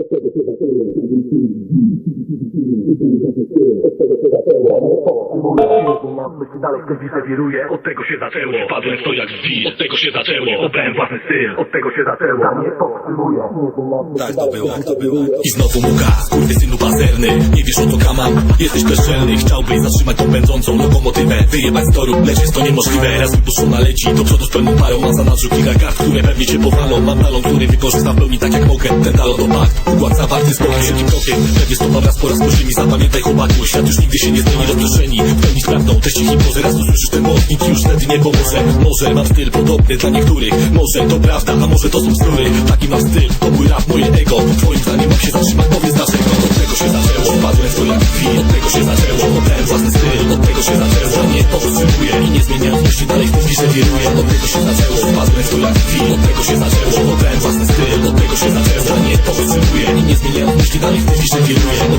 Thank you. Myśli dalej widzę wiruje Od tego się zaczęło. Wpadłem w to jak w wir Od tego się zaczęło. Obrałem własny styl Od tego się zaczęło. Dla mnie powstrzymuje. Tak to było, tak to było. I znowu muka, synu pazerny. Nie wiesz o co kamam, jesteś bezczelny. Chciałbyś zatrzymać tą pędzącą lokomotywę. Wyjebać z toru, lecz jest to niemożliwe. Raz wypuszczona leci, do przodu z pełną parą. Mam za nadrzu kilka kart, które pewnie cię powalą. Mam talon, który wykorzystam w pełni tak jak mogę. Ten talon to pakt, układ zawarty z Bogiem Szybkim krokiem, pewnie stopa wraz po raz po ziemi. Zapamiętaj chłopaku, świat już nigdy się nie zmieni. Rozproszeni, w pełni sprawną teście hipnozy Raz usłyszysz ten mocnik i już wtedy nie pomoże. Może mam styl podobny dla niektórych Może to prawda, a może to są bzdury. Taki mam styl, to mój rap, moje ego. Twoim zdaniem mam się zatrzymać, powiedz dlaczego? Od tego się zaczęło, wpadłem w jak krwi Od tego się zaczęło, obrałem własny styl Od tego się zaczęło, nie powstrzymuję I nie zmieniam myśli, dalej w tym wirze wiruję. Od tego się zaczęło, wpadłem w jak krwi Od tego się zaczęło, obrałem własny styl Od tego się zaczęło, nie powstrzymuję I nie zmieniam myśli, dalej w tym wirze wiruję